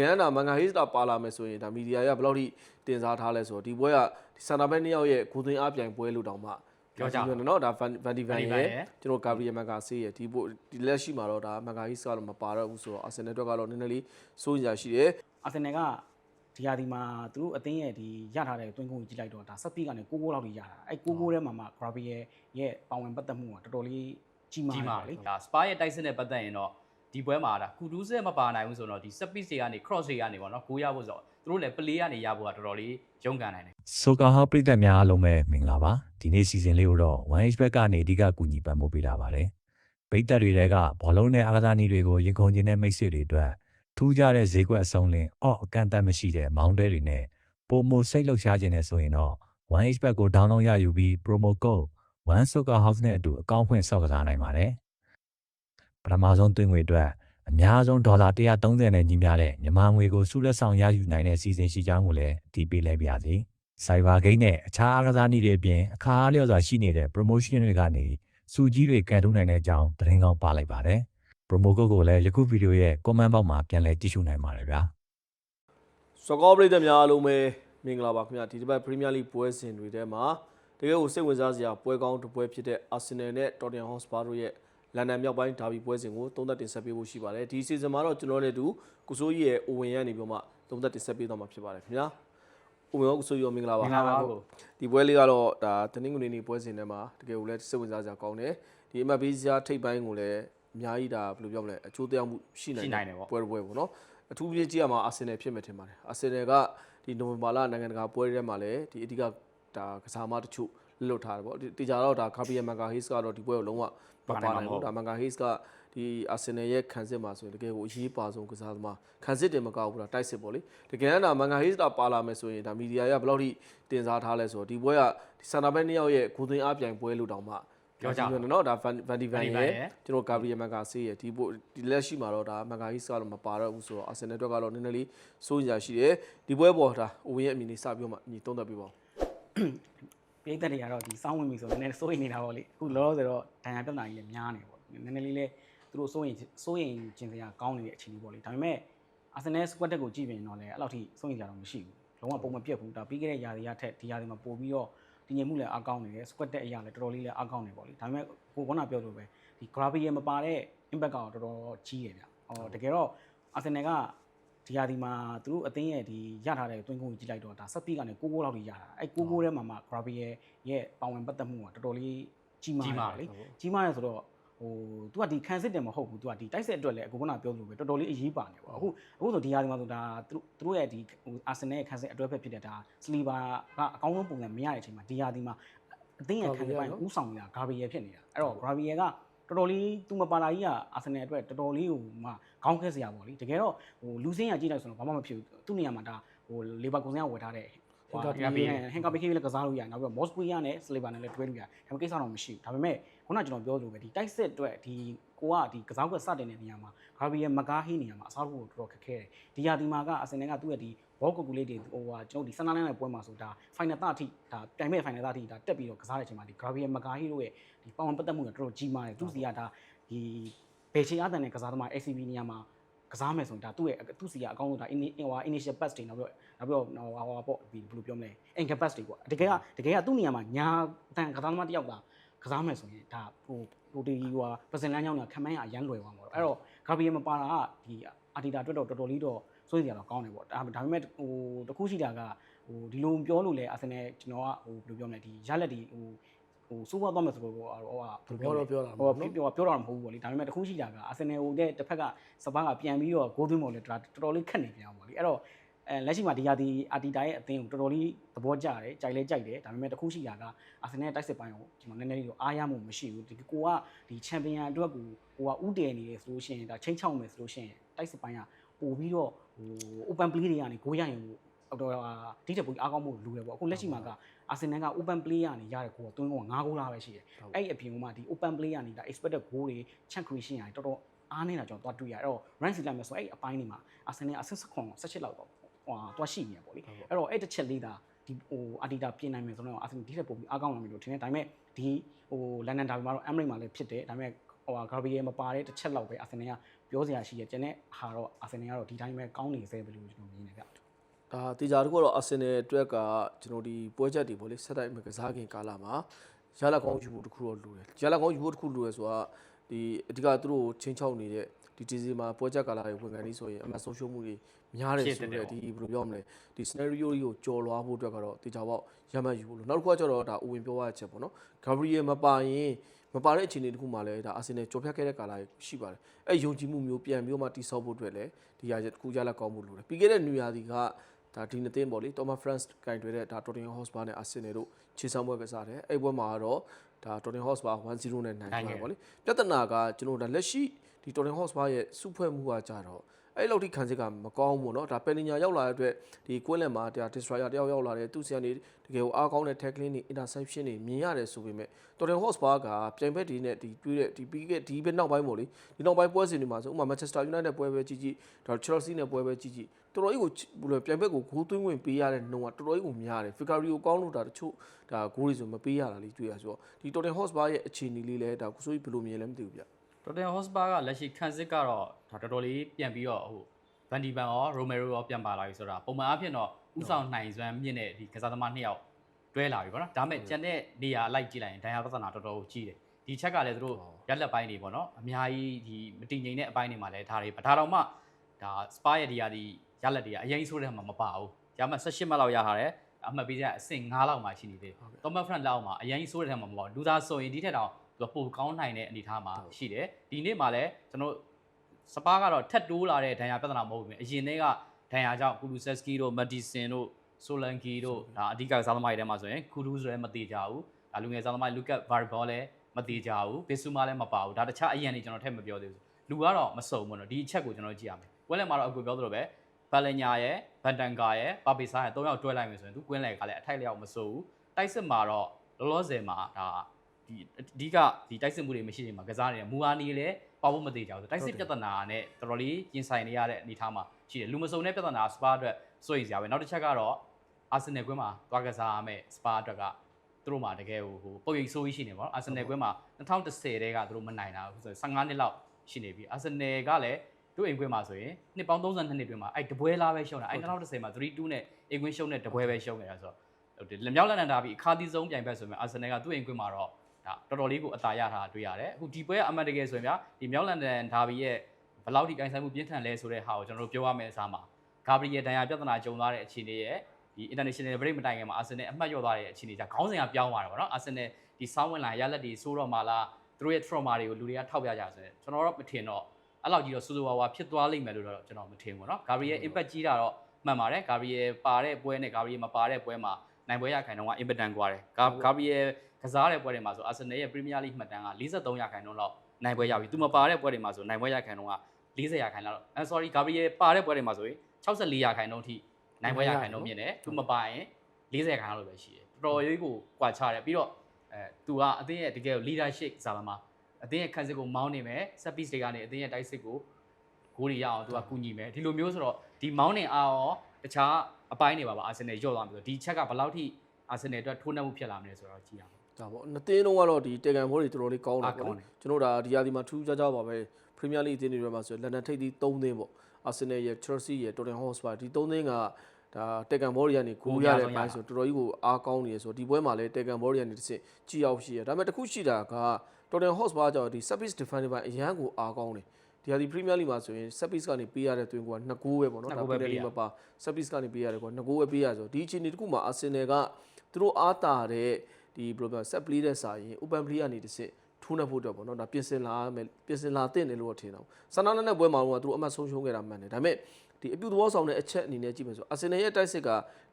ကယ်တမ်းဒါမန်ဂါဟေးစတာပါလာမယ်ဆိုရင်ဒါမီဒီယာကဘယ်လောက်ထိတင်စားထားလဲဆိုတော့ဒီပွဲကဒီစန်တာဘက်နှစ်ယောက်ရဲ့ကိုသွင်းအားပြိုင်ပွဲလို့တောင်မှပြောကြတယ်နော်ဒါဗန်ဗန်ဒီဗန် Van de Ven ရဲ့ရဲ့ကျွန်တော်ဂါဘရီယယ်မန်ဂါဆေးရဲ့ဒီပိုဒီလက်ရှိမှာတော့ဒါမန်ဂါဟေးစကတော့မပါတော့ဘူးဆိုတော့အာဆင်နယ်အတွက်ကတော့နည်းနည်းလေးစိုးရိမ်ကြရှိတယ်အာဆင်နယ်ကဒီဟာဒီမှာသူတို့အသင်းရဲ့ဒီရထားတဲ့တွင်းကုန်ကိုကြည့်လိုက်တော့ဒါဆက်ပြီးကနေ6ဂိုးလောက်ထိရတာအဲ6ဂိုးထဲမှာမှ Gravier ရဲ့ပါဝင်ပတ်သက်မှုကတော်တော်လေးကြီးမားကြီးတယ်မာပေါ့လေဒါစပါရဲ့တိုက်စစ်နဲ့ပတ်သက်ရင်တော့ ဒီပွဲမှာဒါကူတူးစက်မပါနိုင်ဘူးဆိုတော့ဒီစပစ်တွေကနေ cross တွေကနေပေါ့နော်ဂိုးရဖို့ဆိုတော့သူတို့လည်း play ကနေရဖို့ကတော်တော်လေးရုန်းကန်နိုင်တယ်ဆိုကာဟာပရိသတ်များအားလုံးပဲမင်္ဂလာပါဒီနေ့စီစဉ်လေးကိုတော့ 1H ဘက်ကနေအဓိကကူညီပံ့ပိုးပေးတာပါတယ်ပိတ်သက်တွေကဘောလုံးနဲ့အာကစားနည်းတွေကိုရင်ခုန်ခြင်းနဲ့မိတ်ဆွေတွေအတွက်ထူးခြားတဲ့ဈေးကွက်အစုံလင်အော့အကန့်အသတ်မရှိတဲ့မောင်းတဲတွေနဲ့ပုံမစိတ်လှုပ်ရှားခြင်းနဲ့ဆိုရင်တော့ 1H ဘက်ကို download ရယူပြီး promo code 1 Soccer House နဲ့အတူအကောင့်ဖွင့်ဆောက်ကစားနိုင်ပါတယ် ပထမဆုံးသွင်းငွေအတွက်အများဆုံးဒေါ်လာ130နဲ့ညီမျှတဲ့မြန်မာငွေကိုစုလက်ဆောင်ရယူနိုင်တဲ့စီစဉ်ရှိကြောင်းကိုလည်းဒီပေးလိုက်ပါရစေ။ Cyber Game နဲ့အခြားအားကစားနည်းတွေအပြင်အခါအားလျော်စွာရှိနေတဲ့ promotion တွေကနေစုကြီးတွေကန်ထုတ်နိုင်တဲ့အကြောင်းသတင်းကောင်းပါလိုက်ပါတယ်။ promo code ကိုလည်းယခုဗီဒီယိုရဲ့ comment box မှာပြန်လည်ကြည့်ရှုနိုင်ပါတယ်ဗျာ။စကောပရိသတ်များအားလုံးပဲမင်္ဂလာပါခင်ဗျာဒီတစ်ပတ်ပရီးမီးယားလိပွဲစဉ်တွေထဲမှာတကယ်ကိုစိတ်ဝင်စားစရာပွဲကောင်းတစ်ပွဲဖြစ်တဲ့အာဆင်နယ်နဲ့တော်တင်ဟော့စပါတို့ရဲ့ လန်ဒန်မြောက်ပိုင်းဒါဘီပွဲစဉ်ကိုသုံးသက်တင်ဆက်ပေးဖို့ရှိပါတယ်ဒီစီဇန်မှာတော့ကျွန်တော်တို့နဲ့အတူကိုစိုးကြီးရဲ့အိုဝင်ရနေပြီးတော့မှသုံးသက်တင်ဆက်ပေးသွားမှာဖြစ်ပါတယ်ခင်ဗျာအိုဝင်ရောကိုစိုးကြီးရောမင်္ဂလာပါမင်္ဂလာပါကိုဒီပွဲလေးကတော့ဒါတနင်္ဂနွေနေ့ပွဲစဉ်ထဲမှာတကယ်ကိုလည်းစိတ်ဝင်စားစရာကောင်းတယ်ဒီအမတ်ဘေးစရာထိပ်ပိုင်းကိုလည်းအများကြီးဒါဘယ်လိုပြောမလဲအချိုးတရားမှုရှိနိုင်ရှိနိုင်တယ်ပေါ့ပွဲတစ်ပွဲပေါ့နော်အထူးပြည့်ကြည့်ရမှာအာဆင်နယ်ဖြစ်မယ်ထင်ပါတယ်အာဆင်နယ်ကဒီနိုဝင်ဘာလနိုင်ငံတကာပွဲတွေထဲမှာလည်းဒီအဓိကဒါကစားမတချို့လွတ်ထားတယ်ပေါ့ဒီတေချာတော့ဒါကာဘီယယ်မန်ဂါဟေးစ်ကတော့ဒီပွဲကိုလုံးဝ မပါနိုင်ဘူးဒါမန်ဂါဟေးစ်ကဒီအာဆင်နယ်ရဲ့ခံစစ်မှာဆိုရင်တကယ်ကိုအရေးပါဆုံးကစားသမားခံစစ်တင်မကောက်ဘူးဒါတိုက်စစ်ပေါ့လေတကယ်တမ်းဒါမန်ဂါဟေးစ်တာပါလာမယ်ဆိုရင်ဒါမီဒီယာကဘယ်လောက်ထိတင်စားထားလဲဆိုတော့ဒီပွဲကဒီစန်တာဘက်နှစ်ယောက်ရဲ့ကိုသွင်းအားပြိုင်ပွဲလို့တောင်မှပြောကြတယ်နော်ဒါဗန်ဗန်ဒီဗန် Van de Ven ရဲ့ရဲ့ကျွန်တော်ဂါဘရီယယ်မန်ဂါဆေးရဲ့ဒီပိုဒီလက်ရှိမှာတော့ဒါမန်ဂါဟီစ်ကတော့မပါတော့ဘူးဆိုတော့အာဆင်နယ်အတွက်ကတော့နည်းနည်းလေးစိုးရိမ်ကြရှိတယ်ဒီပွဲပေါ်ဒါအိုဝင်ရဲ့အမြင်လေးစပြီးတော့မှအညီသုံးသပ်ပေးပါဦး ပြည်သက်တွေကတော့ဒီစောင်းဝင်ပြီဆိုတော့နည်းနည်းစိုးရိမ်နေတာပေါ့လေအခုလောလောဆယ်တော့ဒဏ်ရာပြဿနာကြီးလည်းများနေပေါ့နည်းနည်းလေးလေးသူတို့စိုးရိမ်စိုးရိမ်ခြင်းစရာကောင်းနေတဲ့အခြေအနေပေါ့လေဒါပေမဲ့အာဆင်နယ်စကွက်တက်ကိုကြည့်ပြင်တော့လည်းအဲ့လောက်ထိစိုးရိမ်ကြတော့မရှိဘူးလုံးဝပုံမပြတ်ဘူးဒါပြီးခဲ့တဲ့ຢာတွေကထက်ဒီຢာတွေမှာပို့ပြီးတော့ဒီငြိမ်မှုလည်းအကောင်းနေတယ်စကွက်တက်အရာလည်းတော်တော်လေးလည်းအကောင်းနေပေါ့လေဒါပေမဲ့ကိုကပြောလို့ပဲဒီ gravity မပါတဲ့ impact ကတော့တော်တော်ကြီးတယ်ဗျဟောတကယ်တော့အာဆင်နယ်က ဒီဟာဒီမှာသူတို့အသင်းရဲ့ဒီရထားတဲ့တွင်းကုန်ကိုကြည့်လိုက်တော့ဒါဆက်ပြီးကနေ6ဂိုးလောက်ထိရတာအဲ6ဂိုးထဲမှာမှ Gravier ရဲ့ပါဝင်ပတ်သက်မှုကတော်တော်လေးကြီးမားကြီးမားတယ်တယ်လေကြီးမားတယ်ဆိုတော့ဟို तू ကဒီခံစစ်တယ်မဟုတ်ဘူး तू ကဒီတိုက်စစ်အတွက်လည်းအခုကပြောလို့ပဲတော်တော်လေးအရေးပါနေပေါ့အခုအခုဆိုဒီဟာဒီမှာဆိုဒါသူတို့သူတို့ရဲ့ဒီဟိုအာဆင်နယ်ရဲ့ခံစစ်အတွဲဖက်ဖြစ်တဲ့ဒါစလီဘာကအကောင်းဆုံးပုံစံမရတဲ့အချိန်မှာဒီဟာဒီမှာအသင်းရဲ့ခံစစ်ပိုင်းဥဆောင်နေတာ Gravier ဖြစ်နေတာအဲ့တော့ Gravier ကတော်တော်လေးသူမပါလာကြီးကအာဆင်နယ်အတွက်တော်တော်လေးဟိုမှ ခေါင်းခဲစရာပေါ့လေတကယ်တော့ဟိုလူစင်းရကြည့်လိုက်ဆိုတော့ဘာမှမဖြစ်ဘူးသူ့နေရာမှာဒါဟိုလေဘာကွန်စင်ကဝယ်ထားတဲ့ဟိုဟင်ကာပီဟင်ကာပီခေးလည်းကစားလို့ရတယ်နောက်ပြီးတော့မော့စကွီယာနဲ့စလီဘာနဲ့လည်းတွဲလို့ရတယ်ဒါပေမဲ့ကိစ္စတော့မရှိဘူးဒါပေမဲ့ခုနကကျွန်တော်ပြောလို့ပဲဒီတိုက်စစ်အတွက်ဒီကိုကဒီကစားကွက်စတင်တဲ့နေရာမှာဂါဘီရဲ့မကားဟီးနေရာမှာအစားထိုးဖို့တော်တော်ခက်ခဲတယ်ဒီယာဒီမာကအစင်နယ်ကသူ့ရဲ့ဒီဘောကူကူလေးတွေဟိုဟာကျွန်တော်ဒီဆန်နာလိုင်းရဲ့ပွဲမှာဆိုဒါ final 30ထိဒါတိုင်မဲ့ final 30ထိဒါတက်ပြီးတော့ကစားတဲ့အချိန်မှာဒီဂါဘီရဲ့မကားဟီးတို့ရဲ့ဒီပေါင်ပတ်သက်မှုကတော်တော်ကြီးမားတယ်သူစီကဒါဒီ ဘေချီအားတန်တဲ့ကစားသမား ACB နေရာမှာကစားမယ်ဆိုရင်ဒါသူ့ရဲ့သူ့စီကအကောင်းဆုံးဒါဟို initial pass တွေနောက်ပြီးတော့နောက်ပြီးတော့ဟိုဟာပေါ့ဒီဘယ်လိုပြောမလဲ anchor pass တွေပေါ့တကယ်ကတကယ်ကသူ့နေရာမှာညာတန်ကစားသမားတစ်ယောက်ကကစားမယ်ဆိုရင်ဒါဟိုဟိုဒီဟိုပစင်လန်းကြောင်းကခံမိုင်းရအရန်လွယ်သွားမှာပေါ့အဲ့တော့ဂါဘီယယ်မပါတာကဒီအာတီတာအတွက်တော့တော်တော်လေးတော့စိုးရိမ်စရာတော့ကောင်းတယ်ပေါ့ဒါဒါပေမဲ့ဟိုတခုရှိတာကဟိုဒီလိုပြောလို့လဲအာဆင်နယ်ကျွန်တော်ကဟိုဘယ်လိုပြောမလဲဒီရလက်ဒီဟို ဟိုစိုးဝါသွားမယ်ဆိုတော့ဟိုဟာပြောတော့ပြောတာဟိုပြောပြောတော့မဟုတ်ဘူးပေါ့လေဒါပေမဲ့တခုရှိတာကအာဆင်နယ်ဟိုတဲ့တစ်ဖက်ကစပါးကပြန်ပြီးတော့ဂိုးသွင်းပေါ်လေတော်တော်လေးခက်နေပြန်ပေါ့လေအဲ့တော့အဲလက်ရှိမှာဒီယာဒီအာတီတာရဲ့အသင်းကိုတော်တော်လေးသဘောကျတယ်ကြိုက်လဲကြိုက်တယ်ဒါပေမဲ့တခုရှိတာကအာဆင်နယ်တိုက်စစ်ပိုင်းကိုကျွန်တော်နည်းနည်းလေးတော့အားရမှုမရှိဘူးဒီကိုကဒီချန်ပီယံအတွက်ကိုဟိုကဥတည်နေတယ်ဆိုလို့ရှိရင်ဒါချိန်ချောက်မယ်ဆိုလို့ရှိရင်တိုက်စစ်ပိုင်းကပို့ပြီးတော့ဟို open play တွေကနေဂိုးရရင်တော့ဒီတက်ပူအားကောင်းမှုလူတယ်ပေါ့အခုလက်ရှိမှာက အာဆင်နယ်က open play ကနေရတဲ့ကိုကသွင်းကော9ဂိုးလားပဲရှိတယ်အဲ့ဒီအပြင်ကမှဒီ open play ကနေဒါ expected goal တွေ chance creation တွေတော်တော်အားနေတာကျွန်တော်တွားတွေ့ရအဲ့တော့ rank စီလိုက်မယ်ဆိုအဲ့ဒီအပိုင်းတွေမှာအာဆင်နယ်အဆင့်16 17လောက်တော့ဟိုတွားရှိနေရပေါ့လေအဲ့တော့အဲ့တစ်ချက်လေးဒါဒီဟိုအာဒီတာပြင်နိုင်မယ်ဆိုတော့အာဆင်နယ်ဒီထက်ပိုပြီးအားကောင်းလာမယ်လို့ထင်တယ်ဒါပေမဲ့ဒီဟိုလန်ဒန်ဒါဘီမှာတော့ Emirates မှာလည်းဖြစ်တယ်ဒါပေမဲ့ဟိုဟာ Gabriel မပါတဲ့တစ်ချက်လောက်ပဲအာဆင်နယ်ကပြောစရာရှိရကျန်တဲ့ဟာတော့အာဆင်နယ်ကတော့ဒီတိုင်းပဲကောင်းနေစေပဲလို့ကျွန်တော်မြင်နေဗျ ဒါတေချာတခုကတော့အာဆင်နယ်အတွက်ကကျွန်တော်ဒီပွဲချက်တွေပေါ့လေဆက်တိုက်မကစားခင်ကာလမှာရလက်ကောင်းယူဖို့တခုတော့လိုတယ်ရလက်ကောင်းယူဖို့တခုလိုတယ်ဆိုတာဒီအဓိကသူတို့ချင်းချောက်နေတဲ့ဒီဒီစီမှာပွဲချက်ကာလတွေဝင်ကန်နေဆိုရင်အမှဆုံးရှုံးမှုတွေများတယ်ဆိုတော့ဒီဘယ်လိုပြောမလဲဒီ scenario တွေကိုကြော်လွားဖို့အတွက်ကတော့တေချာပေါ့ရမှတ်ယူဖို့လို့နောက်တစ်ခုကကျတော့ဒါဥဝင်ပြောရချက်ပေါ့နော် Gabriel မပါရင်မပါတဲ့အခြေအနေတခုမှလည်းဒါအာဆင်နယ်ကြော်ဖြတ်ခဲ့တဲ့ကာလရှိပါတယ်အဲယုံကြည်မှုမျိုးပြန်မျိုးမှတိဆောက်ဖို့အတွက်လည်းဒီဟာတစ်ခုရလက်ကောင်းဖို့လိုတယ်ပြီးခဲ့တဲ့နူယာဒီက ဒါဒီနှစ်သိန်းပေါ့လေတိုမာဖရန့်ကင်တွေ့တဲ့ဒါတော်တင်ဟော့စ်ဘာနဲ့အာဆင်နယ်တို့ခြေဆောင်ပွဲကစားတယ်အဲ့ဘွဲမှာတော့ဒါတော်တင်ဟော့စ်ဘာ1-0နဲ့နိုင်သွားပေါ့လေပြဿနာကကျွန်တော်ဒါလက်ရှိဒီတော်တင်ဟော့စ်ဘာရဲ့စုဖွဲ့မှုကကြတော့ အဲ့လောက်ထိခံစစ်ကမကောင်းဘူးเนาะဒါပယ်လင်ညာရောက်လာတဲ့အတွက်ဒီကွင်းလန်မှာဒါ destroyer တယောက်ရောက်လာတယ်သူစီကနေတကယ်ကိုအားကောင်းတဲ့ tackling တွေ interception တွေမြင်ရတယ်ဆိုပေမဲ့တော်တင်ဟော့စ်ဘာကပြိုင်ဘက်ဒီနဲ့ဒီတွေးတဲ့ဒီပြီးခဲ့ဒီဘက်နောက်ပိုင်းပေါ့လေဒီနောက်ပိုင်းပွဲစဉ်တွေမှာဆိုဥပမာ Manchester United ပွဲပဲကြီးကြီးဒါ Chelsea နဲ့ပွဲပဲကြီးကြီးတော်တော်ကြီးကိုဘယ်လိုပြိုင်ဘက်ကိုဂိုးသွင်းဝင်ပေးရတဲ့နှုန်းကတော်တော်ကြီးကိုများတယ် Figari ကိုကောင်းလို့ဒါတချို့ဒါဂိုးတွေဆိုမပေးရတာလေးတွေ့ရဆိုတော့ဒီ Tottenham Hotspur ရဲ့အခြေအနေလေးလဲဒါကိုဆိုပြီးဘယ်လိုမြင်လဲမသိဘူးဗျ တော်တင်ဟော့စပါကလက်ရှိခန်းစစ်ကတော့ဒါတော်တော်လေးပြန်ပြီးတော့ဟိုဗန်ဒီဗန်ရောရိုမဲရိုရောပြန်ပါလာပြီဆိုတာပုံမှန်အဖြစ်တော့ဥဆောင်နိုင်စွမ်းမြင့်တဲ့ဒီကစားသမားနှစ်ယောက်တွဲလာပြီပေါ့နော်ဒါပေမဲ့ကျန်တဲ့နေရာအလိုက်ကြည့်လိုက်ရင်ဒိုင်ယာပဿနာတော်တော်ကိုကြီးတယ်ဒီချက်ကလည်းသူတို့ရက်လက်ပိုင်းတွေပေါ့နော်အများကြီးဒီမတည်ငြိမ်တဲ့အပိုင်းတွေမှာလည်းဒါတွေဒါတော့မှဒါစပါရဲ့ဒီဟာဒီရက်လက်တွေကအရင်ဆိုးတဲ့မှာမပါဘူးရမှ18မှတ်လောက်ရထားတယ်အမှတ်ပေးချက်အဆင့်9လောက်မှရှိနေသေးတယ်။ Thomas Frank လောက်မှာအရင်ဆိုးတဲ့ထဲမှာမပါဘူး။လူသားဆိုရင်ဒီထက်တောင် သူကပိုကောင်းနိုင်တဲ့အနေအထားမှာရှိတယ်။ဒီနေ့မှာလည်းကျွန်တော်စပါးကတော့ထက်တိုးလာတဲ့ဒဏ်ရာပြဿနာမဟုတ်ဘူး။အရင်တည်းကဒဏ်ရာကြောင့်ကူလူဆက်စကီတို့မက်ဒီဆင်တို့ဆိုလန်ကီတို့ဒါအဓိကစားသမားတွေထဲမှာဆိုရင်ကူလူဆိုလည်းမသေးကြဘူး။ဒါလူငယ်စားသမားလူကတ်ဗာဘောလည်းမသေးကြဘူး။ဘေဆူမာလည်းမပါဘူး။ဒါတခြားအရင်နေကျွန်တော်ထည့်မပြောသေးဘူး။လူကတော့မစုံဘူးနော်။ဒီအချက်ကိုကျွန်တော်ကြည့်ရမယ်။ဝက်လက်မှာတော့အခုပြောသလိုပဲဘလညာရဲ့ဗန်တန်ကာရဲ့ပါပေစာရဲ့၃ယောက်တွဲလိုက်မယ်ဆိုရင်သူကွင်းလက်ကလည်းအထိုက်လျောက်မစိုးဘူးတိုက်စစ်မှာတော့လောလောဆယ်မှာဒါ ဒီအဓိကဒီတိုက်စစ်မှုတွေမရှိနေမှာကစားနေတဲ့မူအာနီလည်းပါဖို့မသေးကြဘူးတိုက်စစ်ပြဿနာနဲ့တော်တော်လေးရင်ဆိုင်နေရတဲ့အနေအထားမှာရှိတယ်လူမစုံတဲ့ပြဿနာစပါအတွက်စိုးရိမ်စရာပဲနောက်တစ်ချက်ကတော့အာဆင်နယ်ကွင်းမှာသွားကစားရမယ့်စပါအတွက်ကသူတို့မှာတကယ်ဟိုပုံရိပ်ဆိုးကြီးရှိနေပါတော့အာဆင်နယ်ကွင်းမှာ2010တဲကသူတို့မနိုင်တာအခုဆို15နှစ်လောက်ရှိနေပြီအာဆင်နယ်ကလည်းတို့အိမ်ကွင်းမှာဆိုရင်နှစ်ပေါင်း32နှစ်တွင်မှာအဲ့တပွဲလားပဲရှုံးတာအဲ့2010မှာ3-2နဲ့အိမ်ကွင်းရှုံးတဲ့တပွဲပဲရှုံးနေတာဆိုတော့ဟုတ်တယ်လက်မြောက်လက်နံတာပြီးအခါတီးဆုံးပြိုင်ဘက်ဆိုရင်အာဆင်နယ်ကသူ့အိမ်ကွင်းမှာတော့ ဒါတော်တော်လေးကိုအသာရထားတာတွေ့ရတယ်အခုဒီပွဲကအမှန်တကယ်ဆိုရင်ဗျာဒီမြောက်လန်ဒန်ဒါဘီရဲ့ဘယ်လောက်ထိကိုင်းဆိုင်မှုပြင်းထန်လဲဆိုတဲ့ဟာကိုကျွန်တော်တို့ပြောရမယ့်အစားမှာဂါဘရီယယ်ဒန်ယာပြဿနာကြုံသွားတဲ့အခြေအနေရဲ့ဒီ international break မတိုင်ခင်မှာအာဆင်နယ်အမှတ်လျော့သွားတဲ့အခြေအနေကြခေါင်းစဉ်ကပြောင်းသွားတယ်ဗောနော်အာဆင်နယ်ဒီစောင်းဝင်လာရလက်တွေဆိုးတော့မှလားသူတို့ရဲ့ trauma တွေကိုလူတွေကထောက်ပြကြဆိုရင်ကျွန်တော်တော့မထင်တော့အဲ့လောက်ကြီးတော့စူးစူဝါဝါဖြစ်သွားလိမ့်မယ်လို့တော့ကျွန်တော်မထင်ဘူးเนาะဂါဘရီယယ် impact ကြီးတာတော့မှန်ပါတယ်ဂါဘရီယယ်ပါတဲ့ပွဲနဲ့ဂါဘရီယယ်မပါတဲ့ပွဲမှာနိုင်ပွဲရခိုင်တော့က impact တန်กว่าတယ်ဂါဂါဘရီယယ် ကစားတဲ့ပွဲတွေမှာဆိုအာဆင်နယ်ရဲ့ Premier League မှတ်တမ်းက43ရာခိုင်နှုန်းလောက်နိုင်ပွဲရပြီသူမပါတဲ့ပွဲတွေမှာဆိုနိုင်ပွဲရခိုင်နှုန်းက40ရာခိုင်နှုန်းလောက်အဲ sorry ဂါဘရီယယ်ပါတဲ့ပွဲတွေမှာဆိုရင်64ရာခိုင်နှုန်းထိနိုင်ပွဲရခိုင်နှုန်းမြင်တယ်သူမပါရင်40ရာခိုင်နှုန်းလောက်ပဲရှိတယ်တော်တော်လေးကိုကွာခြားတယ်ပြီးတော့အဲသူကအသင်းရဲ့တကယ် leadership ဇာတ်မှာအသင်းရဲ့ခန်းစစ်ကိုမောင်းနေမယ် set piece တွေကနေအသင်းရဲ့တိုက်စစ်ကိုဂိုးတွေရအောင်သူကကူညီမယ်ဒီလိုမျိုးဆိုတော့ဒီမောင်းနေအားရောတခြားအပိုင်းတွေပါပါအာဆင်နယ်ညော့သွားပြီဆိုတော့ဒီချက်ကဘယ်လောက်ထိအာဆင်နယ်အတွက်ထိုးနှက်မှုဖြစ်လာမလဲဆိုတော့ကြည့်ရအောင် ဒါပေါ့နှစ်သင်းလုံးကတော့ဒီတေကန်ဘောတွေတော်တော်လေးကောင်းတယ်အားကောပေါ့င်းလေတယ်ကျွန်တော်ဒါဒီရာဒီမှာထူးခြားခြားပါပဲပရီးမီယာလိအသင်းတွေထဲမှာဆိုလန်ဒန်ထိပ်သီး3သင်းပေါ့အာဆင်နယ်ရဲ့ Chelsea ရဲ့ Tottenham Hotspur ဒီ3သင်းကဒါတေကန်ဘောတွေကနေဂိုးရတဲ့ပိုင်းဆိုတော်တော်ကြီးကိုအားကောင်းနေရဆိုဒီပွဲမှာလည်းတေကန်ဘောတွေကနေတစ်စစ်ကြည်ရောက်ရှိရဒါပေမဲ့တစ်ခုရှိတာက Tottenham Hotspur ကြောင့်ဒီ service defender ပိုင်းအရန်ကိုအားကောင်းတယ်ဒီဟာဒီ Premier League မှာဆိုရင် service ကနေပေးရတဲ့တွင်က2ဂိုးပဲပေါ့နော်နှစ်ဂိုးပဲပေးရမပါ service ကနေပေးရတယ်ကွာ2ဂိုးပဲပေးရဆိုဒီအချိန်ဒီတစ်ခုမှာ Arsenal ကသူတို့အားတာတဲ့ ဒီဘယ်လိုပြော set play တဲ့စာရင် open play ကနေတစ်စစ်ထိုးနှက်ဖို့အတွက်ပေါ့နော်ဒါပြင်ဆင်လာမယ်ပြင်ဆင်လာတဲ့တယ်လို့တော့ထင်တော့ဆန္ဒနဲ့ပွဲမှာတော့သူတို့အမှတ်ဆုံးရှုံးခဲ့တာမှန်တယ်ဒါပေမဲ့ဒီအပြုသဘောဆောင်တဲ့အချက်အနေနဲ့ကြည့်မယ်ဆို Arsenal ရဲ့တိုက်စစ်က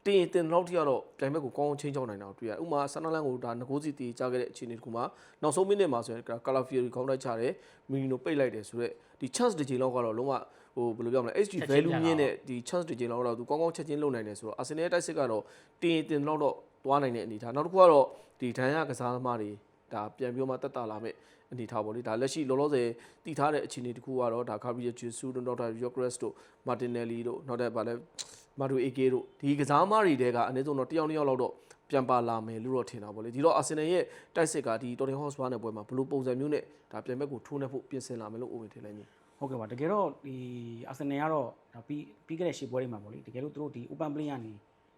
တင်ရင်တင်တော့ထိကတော့ပြိုင်ဘက်ကိုကောင်းအောင်ချင်းချောင်းနိုင်တာကိုတွေ့ရဥပမာဆန္ဒလန်ကိုဒါငကိုးစီတီကြားခဲ့တဲ့အခြေအနေတခုမှာနောက်ဆုံးမိနစ်မှာဆိုရင်ကာလာဖီရီခေါင်းတိုက်ချတယ်မီနီနိုပိတ်လိုက်တယ်ဆိုတော့ဒီ chance တစ်ချိန်လောက်ကတော့လုံးဝဟိုဘယ်လိုပြောမလဲ HG ချက်ချင်း value ပြန်မြင့်လာတဲ့ဒီ chance တစ်ချိန်လောက်တော့သူကောင်းကောင်းချက်ချင်းလုပ်နိုင်တယ်ဆိုတော့ Arsenal ရဲ့တိုက်စစ်ကတော့တင်ရင်တင်တော့တော့သွားနိုင်တဲ့အနေအထားနောက်တစ်ခုကတော့ ဒီဒဏ်ရာကစားသမားတွေဒါပြန်ပြီးမှတက်တာလာမဲ့အနေထားပေါ့လေဒါလက်ရှိလောလောဆယ်တည်ထားတဲ့အခြေအနေတစ်ခုကတော့ဒါ Gabriel Jesus တို့ Dr. Yogres တို့ Martinelli တို့နောက်တဲ့ဗာလဲ Maru AK တို့ဒီကစားသမားတွေတဲကအနည်းဆုံးတော့တစ်ယောက်နှစ်ယောက်လောက်တော့ပြန်ပါလာမယ်လို့တော့ထင်တာပေါ့လေဒီတော့ Arsenal ရဲ့တိုက်စစ်ကဒီ Tottenham Hotspur နဲ့ပွဲမှာဘယ်လိုပုံစံမျိုးနဲ့ဒါပြန်ဘက်ကိုထိုးနှက်ဖို့ပြင်ဆင်လာမယ်လို့အိုဝင်ထင်လိုက်မျိုးဟဟုတ်ကဲ့ပါတကယ်တော့ဒီအာဆင်နယ်ကတော့ဒါပြီးပြီးခဲ့တဲ့ရှေ့ပွဲတွေမှာပေါ့လေတကယ်လို့သူတို့ဒီ open play ကနေ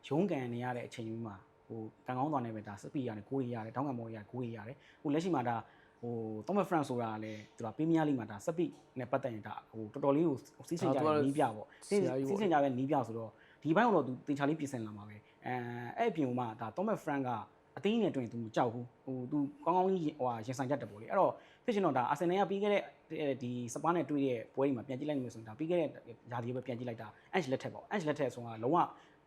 ရုံးကန်နေရတဲ့အချိန်မျိုးမှာ ဟိုကံကောင်းသွားနေပဲဒါစပီကနေကိုရီရတယ်တောင်းကံမော်ရီကကိုရီရတယ်ဟိုလက်ရှိမှာဒါဟို Thomas France ဆိုတာလည်းသူကပရီးမီးယားလိမှာဒါစပီနဲ့ပတ်သက်ရင်ဒါဟိုတော်တော်လေးကိုစီးစင်ကြတဲ့နီးပြပေါ့စီးစီးစင်ကြတဲ့နီးပြဆိုတော့ဒီဘက်ကတော့သူတေချာလေးပြင်ဆင်လာမှာပဲအဲအဲ့အပြင်မှာဒါ Thomas France ကအတင်းနဲ့တွင်သူမကြောက်ဘူးဟိုသူကောင်းကောင်းကြီးဟိုဟာရင်ဆိုင်တတ်တယ်ပေါ့လေအဲ့တော့ဖြစ်ရှင်တော့ဒါအာဆင်နယ်ကပြီးခဲ့တဲ့ဒီစပါးနဲ့တွေ့တဲ့ပွဲတွေမှာပြန်ကြည့်လိုက်နေလို့ဆိုရင်ဒါပြီးခဲ့တဲ့ຢာဒီပဲပြန်ကြည့်လိုက်တာ Ange လက်ထက်ပေါ့ Ange လက်ထက်ဆိုတာလုံးဝ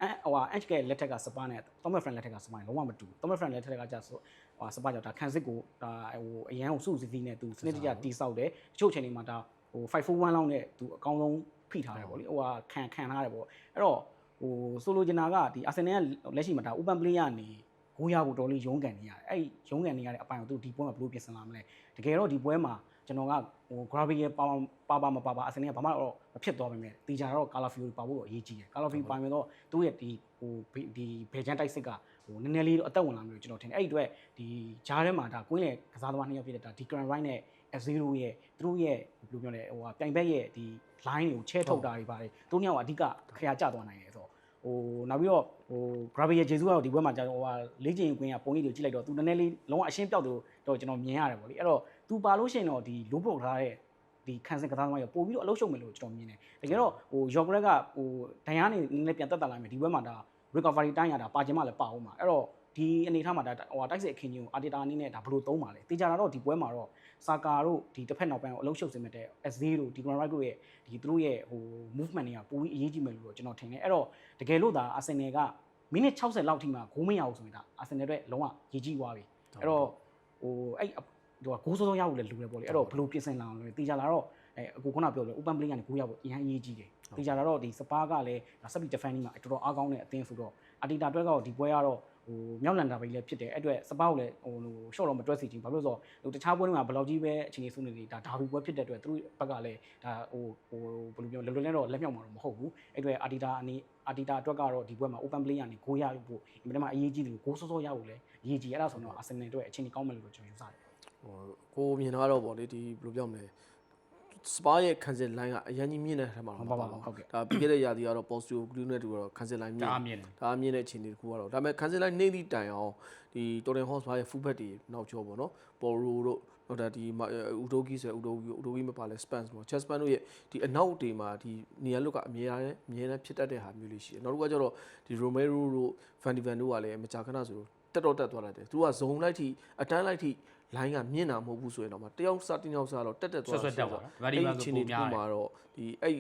အဲဟိုဟာ Ange ကလက်ထက်ကစပါးနဲ့ Thomas Frank လက်ထက်ကစပါးနဲ့လုံးဝမတူဘူး Thomas Frank လက်ထက်ကကြာဆိုဟိုစပါးကြောင့်ဒါခံစစ်ကိုဒါဟိုအရန်ကိုစုစည်းစည်းနဲ့သူစနစ်တကျတီးဆောက်တယ်တချို့ချိန်တွေမှာဒါဟို541လောက်နဲ့သူအကောင်းဆုံးဖိထားတယ်ပေါ့လေဟိုဟာခံခံထားတယ်ပေါ့အဲ့တော့ဟိုဆိုလိုချင်တာကဒီ Arsenal ကလက်ရှိမှာဒါ open play ကနေဂိုးရဖို့တော်လေးရုံးကန်နေရတယ်အဲ့ရုံးကန်နေရတဲ့အပိုင်းကိုသူဒီပွဲမှာဘယ်လိုပြင်ဆင်လာမလဲတကယ်တော့ဒီပွဲမှာ ကျွန်တော်ကဟို gravity ရဲ့ပါပါပါမပါပါအစနေကဘာမှတော့မဖြစ်သွားပါနဲ့တေချာတော့ color fury ပါဖို့တော့အရေးကြီးတယ် color fury ပါရင်တော့သူ့ရဲ့ဒီဟိုဒီဘေချန်တိုက်စစ်ကဟိုနည်းနည်းလေးတော့အသက်ဝင်လာမျိုးကျွန်တော်ထင်တယ်အဲ့ဒီအတွက်ဒီဂျားထဲမှာဒါကွင်းလေကစားသမားနှစ်ယောက်ဖြစ်တဲ့ဒါဒီ Grand Right နဲ့ F0 ရဲ့သူတို့ရဲ့ဘယ်လိုပြောလဲဟိုဟာပြိုင်ဘက်ရဲ့ဒီ line တွေကိုချဲထုတ်တာတွေပါတယ်သူတို့နှစ်ယောက်ကအဓိကခရကျသွားနိုင်တယ်ဆိုတော့ဟိုနောက်ပြီးတော့ဟို Gravity ရဲ့ဂျေဇူးကတော့ဒီဘက်မှာကြာဟိုဟာလေးချင်ကွင်းကပုံရိပ်တွေကြည့်လိုက်တော့သူနည်းနည်းလေးလုံးဝအရှင်းပြောက်သူတော့ကျွန်တော်မြင်ရတယ်ပေါ့လေအဲ့တော့ သူပါလို့ရှိရင်တော့ဒီ low block ထားတဲ့ဒီခန်းစင်ကစားသမားရပို့ပြီးတော့အလုပ်ရှုပ်မယ်လို့ကျွန်တော်မြင်တယ်တကယ်တော့ဟို York Red ကဟိုဒဏ်ရာနေနည်းနည်းပြန်တက်တက်လာမယ်ဒီဘက်မှာဒါ recovery တိုင်းရတာပါခြင်းမလည်းပါအောင်ပါအဲ့တော့ဒီအနေထားမှာဒါဟိုတိုက်စစ်အခင်းကြီးကိုအာတီတာအနေနဲ့ဒါဘယ်လိုသုံးပါလဲတေချာတာတော့ဒီပွဲမှာတော့စာကာတို့ဒီတစ်ဖက်နောက်ပိုင်းကိုအလုံးရှုပ်စင်မဲ့တဲ့ S0 တို့ဒီ Grand Right တို့ရဲ့ဒီသူတို့ရဲ့ဟို movement တွေကပိုပြီးအရေးကြီးမယ်လို့တော့ကျွန်တော်ထင်တယ်အဲ့တော့တကယ်လို့ဒါ Arsenal ကမိနစ်60လောက်ထိမှဂိုးမရအောင်ဆိုရင်ဒါ Arsenal အတွက်လုံးဝရေးကြီးသွားပြီအဲ့တော့ဟိုအဲ့ ဟိုဂိုးစောစောရဖို့လည်းလိုတယ်ပေါ့လေအဲ့တော့ဘယ်လိုပြင်ဆင်လာအောင်လဲတေချာလာတော့အဲအခုခုနပြောလို့ open play ကနေဂိုးရဖို့အရင်အရေးကြီးတယ်တေချာလာတော့ဒီစပါးကလည်းဆက်ပြီး defending မှာတော်တော်အားကောင်းတဲ့အသင်းဆိုတော့အတီတာအတွက်ကတော့ဒီပွဲကတော့ဟိုမြောက်လန်တာပဲလည်းဖြစ်တယ်အဲ့အတွက်စပါးကိုလည်းဟိုရှော့တော့မတွက်စီချင်ဘာလို့လဲဆိုတော့ဟိုတခြားပွဲတွေမှာဘယ်လောက်ကြီးပဲအချိန်ကြီးဆုံးနေနေဒါဒါဘီပွဲဖြစ်တဲ့အတွက်သူတို့ဘက်ကလည်းဒါဟိုဟိုဘယ်လိုပြောလဲလွယ်လွယ်နဲ့တော့လက်မြောက်မှာတော့မဟုတ်ဘူးအဲ့အတွက်အာတီတာအနေအာတီတာအတွက်ကတော့ဒီပွဲမှာ open play ကနေဂိုးရဖို့အင်မတန်မှအရေးကြီးတယ်ဂိုးစောစောရဖို့လည်းအရေးကြီးအဲ့ဒါဆိုတော့ Arsenal အတွက်အချိန်ကြီးကောင်းမယ်လို့ကျွန်တော်ယူဆတယ် ဟိုကိုမြင်တာတော့ဗောလေဒီဘယ်လိုပြောမလဲစပါရဲ့ခံစစ် line ကအရင်ကြီးမြင့်တဲ့ထက်မှာတော့ဟုတ်ပါပါဟုတ်ကဲ့ဒါပြီးခဲ့တဲ့ရာသီကတော့ positive glue နဲ့တူတော့ခံစစ် line မြင့်ဒါအမြင်တယ်ဒါအမြင့်တဲ့အခြေအနေတစ်ခုကတော့ဒါပေမဲ့ခံစစ် line နေသည့်တိုင်အောင်ဒီ Tottenham Hotspur ရဲ့ full back တွေနောက်ကျောပေါ့နော် Poro တို့တော့ဒါဒီဥဒိုဂီဆိုဥဒိုဂီဥဒိုဂီမပါလဲ Spans ပေါ့ Chespan တို့ရဲ့ဒီအနောက်တွေမှာဒီနေရာလွတ်ကအမြဲတမ်းအမြဲတမ်းဖြစ်တတ်တဲ့ဟာမျိုးလေးရှိတယ်နောက်တစ်ခုကကျတော့ဒီ Romero တို့ Van de Ven တို့ကလည်းမကြာခဏဆိုတော့တက်တော့တက်သွားတယ်သူကဇုံလိုက်ထိအတန်းလိုက်ထိ line ကမြင့်တာမဟုတ်ဘူးဆိုရင်တော့မှတယောက်စတစ်ယောက်စတော့တက်တက်သွားဆွတ်ဆွတ်တက်သွားတာဗာဒီမန်ဆိုချင်းပိုဒီများတယ်မှာတော့ဒီအဲ့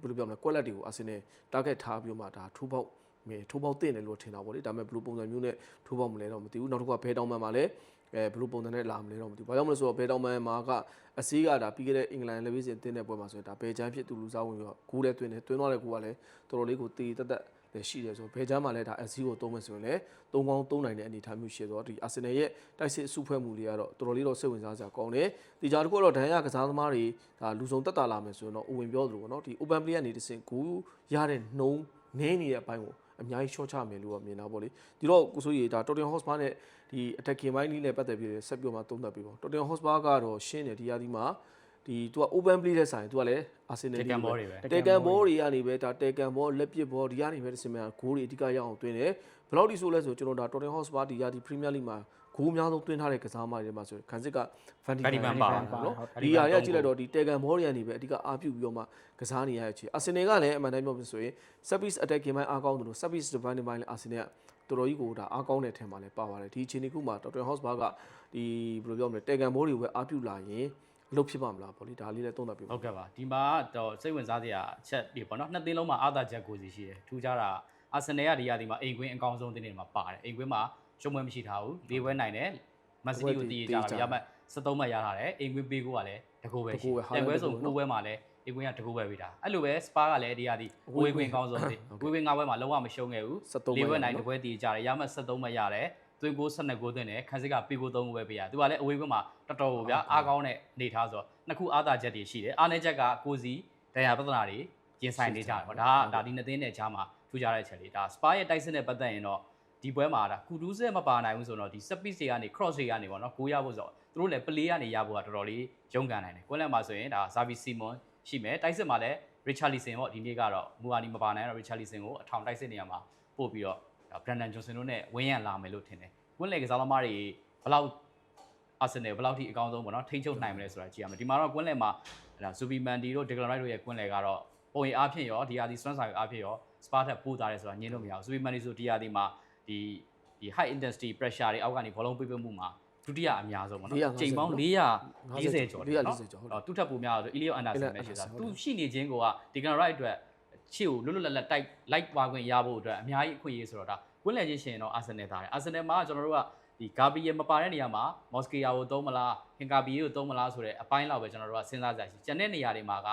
ဘယ်လိုပြောမလဲကွက်လက်တွေကိုအာဆင်နယ် target ထားပြီးတော့မှဒါထိုးပေါက်မယ်ထိုးပေါက်တင်တယ်လို့ထင်တာပေါ့လေဒါပေမဲ့ဘယ်လိုပုံစံမျိုးနဲ့ထိုးပေါက်မလဲတော့မသိဘူးနောက်တစ်ခုကဘဲတောင်မန်မှာလည်းအဲဘယ်လိုပုံစံနဲ့လာမလဲတော့မသိဘူးဘာကြောင့်မလဲဆိုတော့ဘဲတောင်မန်မှာကအစည်းကဒါပြီးခဲ့တဲ့အင်္ဂလန်လက်ဝဲစင်တင်းတဲ့ပွဲမှာဆိုရင်ဒါဘဲချမ်းဖြစ်သူလူစားဝင်ပြီးတော့ဂိုးလည်းတွင်းတယ်တွင်းသွားတဲ့ဂိုးကလည်းတော်တော်လေးကိုတေးတက်တက် လည်းရှိတယ်ဆိုတော့ဘဲချမ်းမှာလည်းဒါအစည်းကိုသုံးမယ်ဆိုရင်လည်းသုံးကောင်းသုံးနိုင်တဲ့အနေအထားမျိုးရှိတော့ဒီအာဆင်နယ်ရဲ့တိုက်စစ်အစုဖွဲ့မှုတွေကတော့တော်တော်လေးတော့စိတ်ဝင်စားစရာကောင်းတယ်ဒီကြားတစ်ခုကတော့ဒဏ်ရာကစားသမားတွေဒါလူစုံတက်တာလာမယ်ဆိုရင်တော့အဝင်ပြောသလိုပေါ့နော်ဒီ open play ကနေတစ်ဆင့်ဂိုးရတဲ့နှုံးနည်းနေတဲ့အပိုင်းကိုအများကြီး short ချမယ်လို့တော့မြင်တာပေါ့လေဒီတော့ကိုဆိုရီဒါ Tottenham Hotspur နဲ့ဒီ attacking ဘိုင်းလေးနဲ့ပတ်သက်ပြီးဆက်ပြောမှသုံးသပ်ပေးပါ Tottenham Hotspur ကတော့ရှင်းတယ်ဒီရာသီမှာ ဒီသူက open play တဲ့ဆိုင်သူကလည်း Arsenal တေကန်ဘောတွေပဲတေကန်ဘောတွေကနေပဲဒါတေကန်ဘောလက်ပစ်ဘောဒီကနေပဲတစ်စင်မြန်ဂိုးတွေအဓိကရအောင်တွင်းတယ်ဘယ်လောက်ဒီဆိုလဲဆိုကျွန်တော်ဒါ Tottenham Hotspur ဒီရာသီ Premier League မှာဂိုးအများဆုံးတွင်းထားတဲ့ကစားမတွေမှာဆိုခန်းစစ်က Van de Van de Ven ပါနော်ဒီဟာတွေကကြည့်လိုက်တော့ဒီတေကန်ဘောတွေကနေပဲအဓိကအားပြုပြီးတော့မှကစားနေရတဲ့ချေ Arsenal ကလည်းအမှန်တမ်းပြောလို့ဆိုရင် set piece attacking ဘိုင်းအားကောင်းတယ်လို့ set piece defending ဘိုင်းလည်း Arsenal ကတော်တော်ကြီးကိုဒါအားကောင်းတဲ့ထင်ပါလဲပါပါတယ်ဒီအချိန်ဒီခုမှာ Tottenham Hotspur ကဒီဘယ်လိုပြောမလဲတေကန်ဘောတွေကိုပဲအားပြုလာရင်အ လုပ်ဖြစ်ပါမလားပေါ့လေဒါလေးလည်းသုံးသပ်ပြပါဟုတ်ကဲ့ပါဒီမှာတော့စိတ်ဝင်စားစရာအချက်တွေပေါ့နော်နှစ်သင်းလုံးမှာအာသာချက်ကိုစီရှိတယ်ထူးခြားတာအာဆင်နယ်ကဒီရာဒီမှာအိမ်ကွင်းအကောင်းဆုံးတင်းတွေမှာပါတယ်အိမ်ကွင်းမှာရှုံးပွဲမရှိထားဘူးလေးပွဲနိုင်တယ်မက်ဆီကိုတည်ကြတာရမှတ်73မှတ်ရထားတယ်အိမ်ကွင်းပေးကိုကလည်းတကူပဲရှိတယ်ပွဲဆုံးကိုပွဲမှာလည်းအိမ်ကွင်းကတကူပဲပေးတာအဲ့လိုပဲစပါကလည်းဒီရာဒီဝေးကွင်းအကောင်းဆုံးတင်းဝေးကွင်း၅ပွဲမှာလုံးဝမရှုံးခဲ့ဘူးလေးပွဲနိုင်တပွဲတည်ကြတယ်ရမှတ်73မှတ်ရတယ် သွင်းကို12ကိုသွင်းတယ်ခန်းစစ်ကပေကို3ကိုပဲပေးရသူကလည်းအဝေးကွင်းမှာတော်တော်ဗျာအားကောင်းတဲ့နေထားဆိုတော့နှစ်ခုအားသာချက်တွေရှိတယ်အားနည်းချက်ကကိုစီဒဏ်ရာပြဿနာတွေကျင်ဆိုင်နေကြတယ်ပေါ့ဒါကဒါဒီနှစ်သင်းနဲ့ကြားမှာထူးခြားတဲ့ချက်လေးဒါစပါရဲ့တိုက်စစ်နဲ့ပတ်သက်ရင်တော့ဒီပွဲမှာဒါကူတူးစက်မပါနိုင်ဘူးဆိုတော့ဒီ set piece တွေကနေ cross တွေကနေပေါ့နော်ကိုရဖို့ဆိုတော့သူတို့လည်း play ကနေရဖို့ကတော်တော်လေးရုန်းကန်နိုင်တယ်ကွန်လက်မှာဆိုရင်ဒါ Xavi Simon ရှိမယ်တိုက်စစ်မှာလည်း Richarlison ပေါ့ဒီနေ့ကတော့မူအာနီမပါနိုင်တော့ Richarlison ကိုအထောင်တိုက်စစ်နေရာမှာပို့ပြီးတော့ Brandon Johnson တို့နဲ့ဝင်းရံလာမယ်လို့ထင်တယ်ကွင်းလေကစားသမားတွေဘယ်လောက်အာဆင်နယ်ဘယ်လောက်ထိအကောင်းဆုံးပေါ့နော်ထိန်းချုပ်နိုင်မလဲဆိုတာကြည့်ရမယ်ဒီမှာတော့ကွင်းလေမှာဒါဇူဘီမန်ဒီတို့ဒီဂလန်ရိုက်တို့ရဲ့ကွင်းလေကတော့ပုံရိပ်အားဖြင့်ရောဒီယာဒီစွမ်းဆောင်အားဖြင့်ရောစပါထက်ပို့သားတယ်ဆိုတာညင်းလို့မရဘူးဇူဘီမန်ဒီဆိုဒီယာဒီမှာဒီဒီ high intensity pressure တွေအောက်ကနေဘောလုံးပေးပေးမှုမှာဒုတိယအများဆုံးပေါ့နော်ချိန်ပေါင်း440ကျော်တယ်နော်440ကျော်ဟုတ်အော်သူ့ထပ်ပိုများတော့ Elio Anderson ပဲရှိတာဟုတ်တယ်သူရှိနေခြင်းကိုကဒီကန်ရိုက်အတွက် ချစ်ကိုလွတ်လွတ်လပ်လပ်တိုက်လိုက်ပါခွင့်ရဖို့အတွက်အများကြီးအခွင့်အရေးဆိုတော့ဒါဝင်းလည်ချင်းရှင်တော့အာဆင်နယ်သားတယ်အာဆင်နယ်မှာကျွန်တော်တို့ကဒီဂါဘီယယ်မပါတဲ့နေရာမှာမော်စကီယာကိုသုံးမလားဟင်ကာဘီကိုသုံးမလားဆိုတဲ့အပိုင်းလောက်ပဲကျွန်တော်တို့ကစဉ်းစားကြရှိကျန်တဲ့နေရာတွေမှာက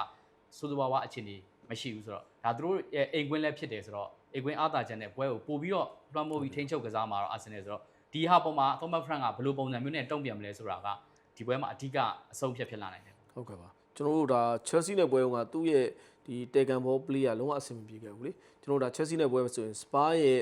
စိုးစိုးဝါးဝါအခြေအနေမရှိဘူးဆိုတော့ဒါသူတို့ရဲ့အိမ်ကွင်းလည်းဖြစ်တယ်ဆိုတော့အိမ်ကွင်းအားသာချက်နဲ့ပွဲကိုပို့ပြီးတော့လွှမ်းမိုးပြီးထိန်းချုပ်ကစားမှာတော့အာဆင်နယ်ဆိုတော့ဒီဟာပေါ်မှာ Thomas Frank ကဘယ်လိုပုံစံမျိုးနဲ့တုံ့ပြန်မလဲဆိုတာကဒီပွဲမှာအဓိကအဆုံးဖြတ်ဖြစ်လာနိုင်တယ်ဟုတ်ကဲ့ပါကျွန်တော်တို့ဒါ Chelsea နဲ့ပွဲတုန်းကသူ့ရဲ့ ဒီတေကန်ဘော play ကလုံးဝအဆင်မပြေခဲ့ဘူးလေကျွန်တော်တို့ဒါ Chelsea နဲ့ပွဲမှာဆိုရင် Spa ရဲ့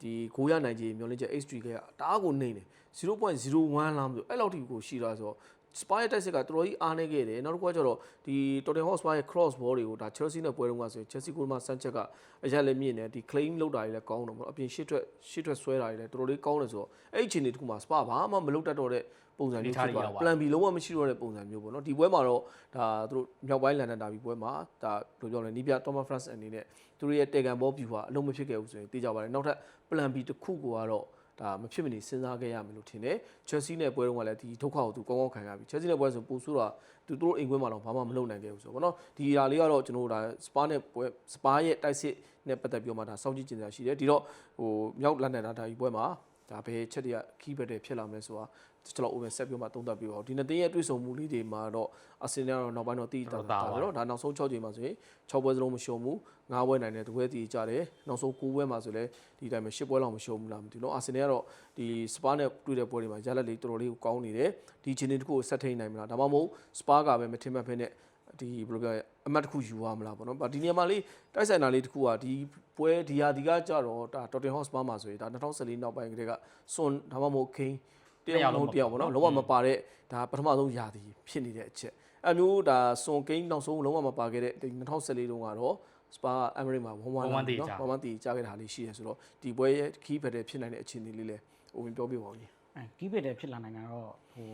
ဒီဂိုးရနိုင်ခြင်းမျောလင်းချက် H3 ကတအားကိုနေတယ်0.01လားမသိဘူးအဲ့လောက်ထိကိုရှိတာဆိုတော့ Spa ရဲ့တိုက်စစ်ကတော်တော်ကြီးအားနေခဲ့တယ်နောက်တစ်ခုကကျတော့ဒီ Tottenham Hotspur ရဲ့ cross ball တွေကိုဒါ Chelsea နဲ့ပွဲတုန်းကဆိုရင် Chelsea ကိုမှ Sanchez ကအရက်လည်းမြင့်တယ်ဒီ claim လောက်တာတွေလည်းကောင်းတယ်ပေါ့နော်အပြင်ရှစ်ထွက်ရှစ်ထွက်ဆွဲတာတွေလည်းတော်တော်လေးကောင်းတယ်ဆိုတော့အဲ့ဒီအချိန်တွေတခုမှာ Spa ဘာမှမလုပ်တတ်တော့တဲ့ပုံစံမျိုးဖြစ်သွားတယ် plan B လုံးဝမရှိတော့တဲ့ပုံစံမျိုးပေါ့နော်ဒီပွဲမှာတော့ဒါသူတို့မြောက်ပိုင်းလန်ဒန်ဒါဘီပွဲမှာဒါဘယ်လိုပြောလဲနီးပြ Thomas France အနေနဲ့သူတို့ရဲ့တေကန်ဘော view ကအလုံးမဖြစ်ခဲ့ဘူးဆိုရင်သိကြပါတယ်နောက်ထပ် plan B တစ်ခုကိုကတော့ ဒါမဖြစ်မနေစဉ်းစားခဲ့ရမယ်လို့ထင်တယ်။ Chelsea နဲ့ပွဲတုန်းကလည်းဒီဒုက္ခကိုသူကောင်းကောင်းခံရပြီ။ Chelsea နဲ့ပွဲဆိုပိုဆိုးတာသူတို့အိမ်ခွင်းမှာတော့ဘာမှမလုပ်နိုင်ခဲ့ဘူးဆိုတော့ဗောနော်ဒီအရာလေးကတော့ကျွန်တော်တို့ဒါ Spa နဲ့ပွဲ Spa ရဲ့တိုက်စစ်နဲ့ပတ်သက်ပြီးတော့မှဒါစောင့်ကြည့်ကြင်စရာရှိတယ်။ဒီတော့ဟိုမြောက်လန်ဒန်ဒါဒါဒီပွဲမှာဒါဘယ်ချက်တွေက key bet တွေဖြစ်လာမလဲဆိုတာ ကျွန်တော် over set ပြီးမှသုံးသပ်ပြီးတော့ဒီနှစ်သိန်းရဲ့တွေ့ဆုံမှုလေးတွေမှာတော့အာဆင်နယ်ကတော့နောက်ပိုင်းတော့တည်တာတာဆိုတော့ဒါနောက်ဆုံး6ချိန်မှာဆိုရင်6ပွဲစလုံးမရှုံးဘူး9ပွဲနိုင်တယ်တပွဲတည်ကြတယ်နောက်ဆုံး9ပွဲမှာဆိုလဲဒီတိုင်းမှာ10ပွဲလောက်မရှုံးဘူးလားမသိဘူးเนาะအာဆင်နယ်ကတော့ဒီစပါနဲ့တွေ့တဲ့ပွဲတွေမှာရလက်လေးတော်တော်လေးကိုကောင်းနေတယ်ဒီချိန်လေးတစ်ခုကိုဆက်ထိန်နိုင်မလားဒါမှမဟုတ်စပါကပဲမထင်မှတ်ဖ ೇನೆ ဒီဘယ်လိုပြောရအမတ်တစ်ခုယူရမလားပေါ့နော်။ဒီနေရာမှာလေးတိုက်ဆိုင်တာလေးတစ်ခုကဒီပွဲဒီဟာဒီကကြတော့ဒါ Tottenham Hotspur မှာဆိုရင်ဒါ2014နောက်ပိုင်းကတည်းကစွန်ဒါမှမဟုတ်ခိန်း တယောက်လုံးတယောက်ပေါ့နော်လုံးဝမပါတဲ့ဒါပထမဆုံးယာတီဖြစ်နေတဲ့အချက်အဲမျိုးဒါစွန်ကိန်းနောက်ဆုံးလုံးဝမပါခဲ့တဲ့ဒီ2014တုန်းကတော့စပါအမရိမှာ1-1နော်1-1တီကြားခဲ့တာလေးရှိရဆိုတော့ဒီပွဲရဲ့ key battle ဖြစ်နိုင်တဲ့အခြေအနေလေးလဲဟိုပြောပြပါဦးကြီးအဲကီးပစ်တယ်ဖြစ်လာနိုင်တာတော့ဟို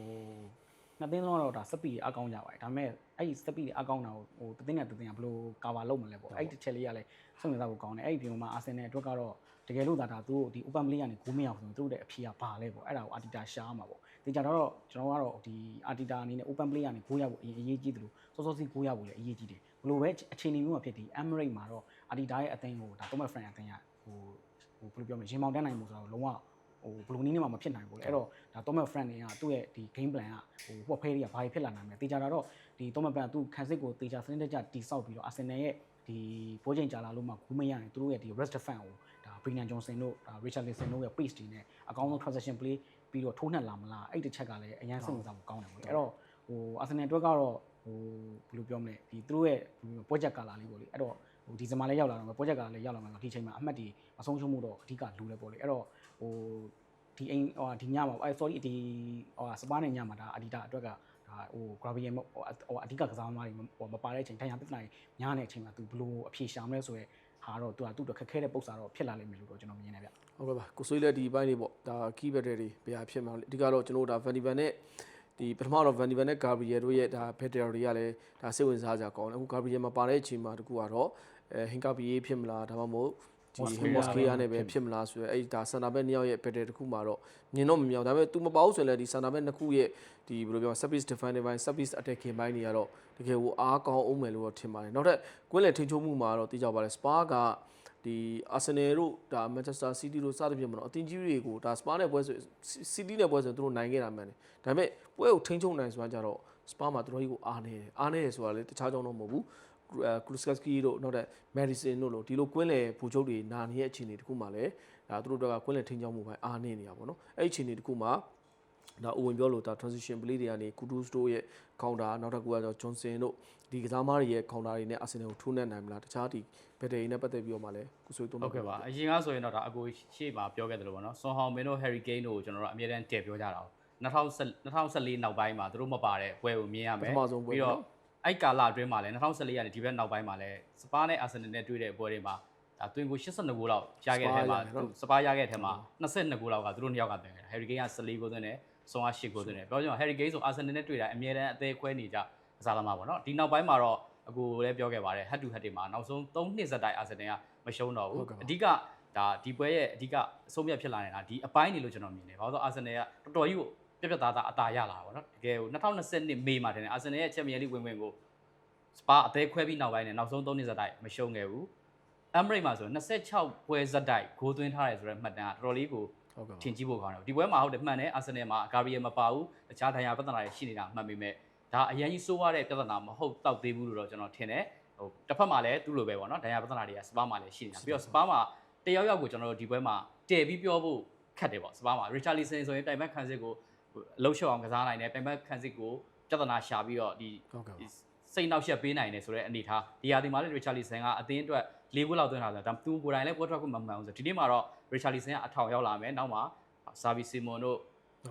နှစ်သိန်းလုံးတော့ဒါစပီအကောင်းကြပါတယ်ဒါပေမဲ့အဲ့ဒီစပီအကောင်းတာကိုဟိုတသိန်းနဲ့တသိန်းကဘယ်လိုကာဗာလုပ်မလဲပေါ့အဲ့ဒီတစ်ချက်လေးကလည်းစိတ်ဝင်စားဖို့ကောင်းတယ်အဲ့ဒီပြင်မှာအာဆင်နယ်အတွက်ကတော့တကယ်လို့ဒါဒါသူတို့ဒီ open play ကနေဂိုးမရအောင်ဆိုရင်သူတို့ရဲ့အဖြေကဘာလဲပေါ့အဲ့ဒါကိုအာတီတာရှားမှာပေါ့ဒီကြတော့ကျွန်တော်ကတော့ဒီအာတီတာအနေနဲ့ open play ကနေဂိုးရဖို့အရင်အရေးကြီးတယ်လို့စောစောစီးဂိုးရဖို့လည်းအရေးကြီးတယ်ဘယ်လိုပဲအခြေအနေမျိုးမှာဖြစ်ဒီ Emirate မှာတော့အာတီတာရဲ့အသင်းကိုဒါ Thomas Frank အသင်းကဟိုဟိုဘယ်လိုပြောမလဲရင်မောင်တန်းနိုင်မှုဆိုတော့လုံးဝ ဟိုဘလူးနီးနဲ့မှမဖြစ်နိုင်ဘူးလေအဲ့တော့ဒါ Thomas Frank တွေကသူ့ရဲ့ဒီ game plan ကဟိုပေါ့ဖဲတွေကဘာဖြစ်လာနိုင်မလဲတေချာတာတော့ဒီ Thomas Frank ကသူခံစစ်ကိုတေချာစနစ်တကျတိဆောက်ပြီးတော့ Arsenal ရဲ့ဒီဘိုးချိန်ကြာလာလို့မှဂူးမရရင်သူတို့ရဲ့ဒီ rest defense ကိုဒါ Brennan Johnson တို့ဒါ Richarlison တို့ရဲ့ pace တွေနဲ့အကောင်းဆုံး transition play ပြီးတော့ထိုးနှက်လာမလားအဲ့တစ်ချက်ကလည်းအရင်စိတ်ဝင်စားဖို့ကောင်းတယ်ပေါ့လေအဲ့တော့ဟို Arsenal အတွက်ကတော့ဟိုဘယ်လိုပြောမလဲဒီသူတို့ရဲ့ project ကာလာလေးပေါ့လေအဲ့တော့ ဟိုဒီဇင်ဘာလေးရောက်လာတော့ project ကာလာလေးရောက်လာမှာဒီချိန်မှာအမှတ်တွေမဆုံးရှုံးမှုတော့အဓိကလူလဲပေါ့လေအဲ့တော့ဟိုဒီအိမ်ဟိုဒီညမှာအဲ sorry ဒီဟိုစပါးနဲ့ညမှာဒါအဒီတာအတွက်ကဒါဟို gravity ဟိုအဓိကကစားသမားတွေဟိုမပါတဲ့အချိန်ထိုင်ရပြဿနာတွေညားနေတဲ့အချိန်မှာ तू ဘလို့အဖြေရှာမလဲဆိုရဲဟာတော့ तू ကသူ့တော့ခက်ခဲတဲ့ပုံစံတော့ဖြစ်လာလိမ့်မယ်လို့တော့ကျွန်တော်မြင်နေဗျဟုတ်ကဲ့ပါကိုဆွေးလည်းဒီဘိုင်းလေးပေါ့ဒါ key battle တွေဘယ်ဟာဖြစ်မှာလဲအဓိကတော့ကျွန်တော်တို့ဒါ Van de Ven နဲ့ဒီပထမတော့ Van de Ven နဲ့ Gabriel တို့ရဲ့ဒါ battle တွေကလည်းဒါစိတ်ဝင်စားကြကောင်းတယ်အခု Gabriel မှာပါတဲ့အချိန်မှာတကူကတော့ အဲ Hinkapi ဖြစ်မလားဒါမှမဟုတ်ဒီ Mosquera နဲ့ပဲဖြစ်မလားဆိုရဲအဲ့ဒါ center back နှစ်ယောက်ရဲ့ battle တခုမှာတော့မြင်တော့မမြောက်ဒါပေမဲ့ तू မပါဘူးဆိုရင်လည်းဒီ center back နှစ်ခုရဲ့ဒီဘယ်လိုပြော service defending ဘိုင်း service attacking ဘိုင်းတွေကတော့တကယ်ကိုအားကောင်းအောင်မယ်လို့တော့ထင်ပါတယ်နောက်ထပ်ကွင်းလည်ထိန်ချုံမှုမှာတော့သိကြပါလဲ Spa ကဒီအာဆင်နယ်တို့ဒါမန်ချက်စတာစီးတီးတို့စသဖြင့်မနော်အတင်းကြီးတွေကိုဒါစပါနဲ့ပွဲဆိုစီးတီးနဲ့ပွဲဆိုသူတို့နိုင်ခဲ့တာမှန်တယ်ဒါပေမဲ့ပွဲကိုထိန်းချုပ်နိုင်ဆိုတာကြတော့စပါမှာတော်တော်ကြီးကိုအားနေတယ်အားနေတယ်ဆိုတာလေတခြားကြောင့်တော့မဟုတ်ဘူး ကလုစကစကီတို့နောက်တဲ့မယ်ဒီဆင်တို့လို့ဒီလိုကွင်းလေဘူချုပ်တွေနာနေတဲ့အခြေအနေတခုမှလည်းဒါသူတို့တော့ကွင်းလေထိန်းချုပ်မှုပိုင်းအားနေနေတာပေါ့နော်အဲ့ဒီအခြေအနေတခုမှဒါအိုဝင်ပြောလို့ဒါ transition play တွေကနေ Kudus တို့ရဲ့ counter နောက်တစ်ခုကတော့ Johnson တို့ဒီကစားမားတွေရဲ့ counter တွေနဲ့ Arsenal ကိုထိုးနှက်နိုင်မလားတခြားဒီ battery နဲ့ပတ်သက်ပြီးတော့မှလည်းကိုဆွေးသုံးဟုတ်ကဲ့ပါအရင်ကဆိုရင်တော့ဒါအကိုရှေ့မှာပြောခဲ့တယ်လို့ပေါ့နော်ဆွန်ဟောင်မင်းတို့ Harry Kane တို့ကိုကျွန်တော်တို့အမြဲတမ်းတည်ပြောကြတာ哦2014နောက်ပိုင်းမှာသူတို့မပါတဲ့ပွဲကိုမြင်ရမယ်ပထမဆုံးပွဲပြီးတော့ အဲ့ကာလအတွင်းမှာလည်း2014ကနေဒီဘက်နောက်ပိုင်းမှာလည်းစပါးနဲ့အာဆင်နယ်နဲ့တွေ့တဲ့ပွဲတွေမှာဒါတွင်ကို82ဂိုးလောက်ရခဲ့တဲ့ထဲမှာစပါးရခဲ့တဲ့ထဲမှာ22ဂိုးလောက်ကသူတို့နှစ်ယောက်ကတွင်ခဲ့တာဟယ်ရီကိန်းက14ဂိုးသွင်းတယ်ဆွန်က8ဂိုးသွင်းတယ်ပြောကြမှာဟယ်ရီကိန်းဆိုအာဆင်နယ်နဲ့တွေ့တာအမြဲတမ်းအသေးခွဲနေကြကစားသမားပေါ့နော်ဒီနောက်ပိုင်းမှာတော့အကူလည်းပြောခဲ့ပါတယ် head to head တွေမှာနောက်ဆုံး3နှစ်စက်တိုင်းအာဆင်နယ်ကမရှုံးတော့ဘူးအဓိကဒါဒီပွဲရဲ့အဓိကအဆုံးဖြတ်ဖြစ်လာနေတာဒီအပိုင်းနေလို့ကျွန်တော်မြင်တယ်ဘာလို့လဲဆိုတော့အာဆင်နယ်ကတော်တော်ကြီးကို ပြက်ပြက်သားသားအသာရလာတာပေါ့နော်တကယ်ကို2020မေမှာတင်တယ်အာဆင်နယ်ရဲ့ချန်ပီယံလိဝင်ဝင်ကိုစပါအသေးခွဲပြီးနောက်ပိုင်းနဲ့နောက်ဆုံး3နှစ်စက်တိုင်းမရှုံးခဲ့ဘူးအမ်ဘရိတ်မှာဆို26ပွဲဇက်တိုက်ဂိုးသွင်းထားတယ်ဆိုတဲ့မှတ်တမ်းကတော်တော်လေးကိုဟုတ်ကဲ့ထင်ကြီးဖို့ကောင်းတယ်ဒီပွဲမှာဟုတ်တယ်မှန်တယ်အာဆင်နယ်မှာဂါဘရီယယ်မပါဘူးတခြားဒဏ်ရာပြဿနာတွေရှိနေတာမှတ်ပေမဲ့ဒါအရင်ကြီးစိုးရတဲ့ပြဿနာမဟုတ်တော့သေးဘူးလို့တော့ကျွန်တော်ထင်တယ်ဟိုတစ်ဖက်မှာလည်းသူ့လိုပဲပေါ့နော်ဒဏ်ရာပြဿနာတွေကစပါးမှာလည်းရှိနေတာပြီးတော့စပါးမှာတယောက်ယောက်ကိုကျွန်တော်တို့ဒီပွဲမှာတည်ပြီးပြောဖို့ခက်တယ်ပေါ့စပါးမှာရီချာလီဆန်ဆိုရင်တိုင်ဘက်ခန်းစစ်ကို အလုံးရှော့အောင်ကစားနိုင်တယ်တိုင်ဘက်ခန်းစစ်ကိုပြဿနာရှာပြီးတော့ဒီဟုတ်ကဲ့ပါစိတ်နှောက်ယှက်ပေးနိုင်တယ်ဆိုတဲ့အနေထားဒီဟာဒီမှာလည်းရီချာလီဆန်ကအသင်းအတွက်၄ခုလောက်သွင်းထားတယ်ဒါသူကိုယ်တိုင်လည်းပွဲထွက်ခွင့်မမှန်ဘူးဆိုတော့ဒီနေ့မှာတော့ရီချာလီဆန်ကအထောင်ရောက်လာမယ်နောက်မှာဆာဗီစီမွန်တို့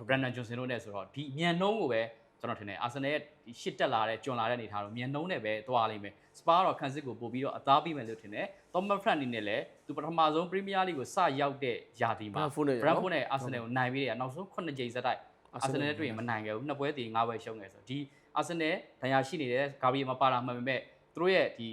ဘရန်ဒန်ဂျွန်ဆန်တို့နဲ့ဆိုတော့ဒီမြန်နှုံးကိုပဲကျွန်တော်ထင်တယ်အာဆင်နယ်ရဲ့ဒီရှစ်တက်လာတဲ့ကျွံလာတဲ့အနေထားတော့မြန်နှုံးနဲ့ပဲသွားလိမ့်မယ်စပါကတော့ခန်းစစ်ကိုပို့ပြီးတော့အသားပေးမယ်လို့ထင်တယ်သောမတ်ဖရန်အနေနဲ့လည်းသူပထမဆုံးပရီးမီးယားလိကိုစရောက်တဲ့ယာတီမှာ Brentford နဲ့ဘရန်ဖို့နဲ့အာဆင်နယ်ကိုနိုင်ပြီးတဲ့နောက်ဆုံး9ကြိမ်ဆက်တိုက် အာဆင်နယ်နဲ့တွေ့ရင်မနိုင်ခဲ့ဘူးနှစ်ပွဲတည်၅ပွဲရှုံးခဲ့ဆိုတော့ဒီအာဆင်နယ်ဒဏ်ရာရှိနေတဲ့ဂါဘရီယယ်မပါတာမှန်ပေမဲ့သူတို့ရဲ့ဒီ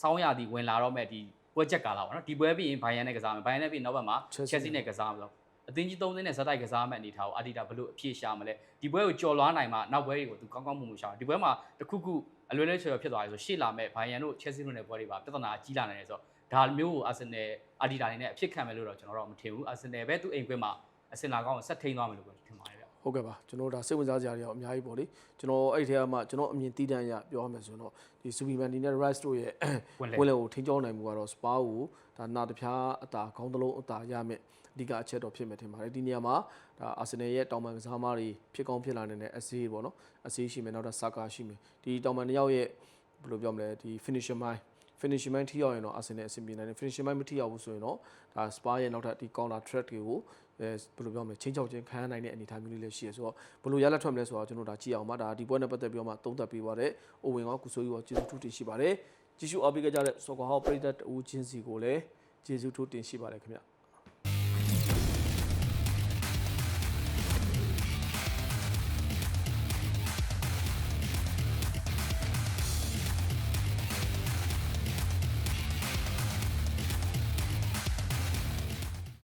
စောင်းရသည်ဝင်လာတော့မဲ့ဒီပွဲချက်ကာလာပေါ့နော်ဒီပွဲပြီးရင်ဘိုင်ယန်နဲ့ကစားမယ်ဘိုင်ယန်နဲ့ပြီးရင်နောက်ဘက်မှာ Chelsea Chelsea နဲ့ကစားမယ်ဆိုတော့အသင်းကြီး၃သင်းနဲ့ဇက်တိုက်ကစားမဲ့အနေထားကိုအာဒီတာဘလို့အပြည့်ရှာမလဲဒီပွဲကိုကြော်လွားနိုင်မှနောက်ပွဲတွေကိုသူကောင်းကောင်းမွန်မွန်ရှာတယ်ဒီပွဲမှာတခုခုအလွယ်လွယ်ချော်ဖြစ်သွားတယ်ဆိုရှေ့လာမဲ့ဘိုင်ယန်တို့ Chelsea တို့နဲ့ပွဲတွေပါပြဿနာကြီးလာနိုင်တယ်ဆိုတော့ဒါမျိုးကိုအာဆင်နယ်အာဒီတာနေနဲ့အဖြစ်ခံမယ်လို့တော့ကျွန်တော်တော့မထင်ဘူးအာဆင်နယ်ပဲသူအိမ်ကွင်းမှာအစင်လာကောင်းကိုဆက်ထိန်သွားမယ်လို့ထင်ပါတယ်ဗျ ဟုတ်ကဲ့ပါကျွန်တော်ဒါစိတ်ဝင်စားစရာတွေရောအများကြီးပေါ့လေကျွန်တော်အဲ့ဒီထဲမှာကျွန်တော်အမြင်တီးတန့်ရပြောရမယ်ဆိုရင်တော့ဒီစူပီမန်ဒီနဲ့ Rice တို့ရဲ့ဝင်လေဝင်လေကိုထိန်းကျောင်းနိုင်မှုကတော့ Spa ကိုဒါနာတပြားအတာခေါင်းတစ်လုံးအတာရမယ်အဓိကအချက်တော့ဖြစ်မယ်ထင်ပါတယ်ဒီနေရာမှာဒါ Arsenal ရဲ့တောင်ပန်ကစားသမားတွေဖြစ်ကောင်းဖြစ်လာနေတဲ့ SA ပေါ့နော် SA ရှိမယ်နောက်တော့ Saka ရှိမယ်ဒီတောင်ပန်တစ်ယောက်ရဲ့ဘယ်လိုပြောမလဲဒီ finishing mind finishing mind ထိရောက်ရင်တော့ Arsenal အဆင်ပြေနိုင်တယ် finishing mind မထိရောက်ဘူးဆိုရင်တော့ဒါ Spa ရဲ့နောက်ထပ်ဒီ counter threat တွေကို အဲဘယ်လိုပြောမလဲချင်းချောက်ချင်းခံရနိုင်တဲ့အနေအထားမျိုးလေးလည်းရှိရဆိုတော့ဘယ်လိုရလက်ထွက်မလဲဆိုတော့ကျွန်တော်ဒါကြည့်အောင်ပါဒါဒီပွဲနဲ့ပတ်သက်ပြီးတော့မှသုံးသပ်ပေးပါတဲ့အိုဝင်ရောကုဆိုးရောကျေးဇူးထူးတင်ရှိပါတယ်ကြည့်ရှုအားပေးကြတဲ့ Soccer House ပရိသတ်အဦးချင်းစီကိုလည်းကျေးဇူးထူးတင်ရှိပါတယ်ခင်ဗျ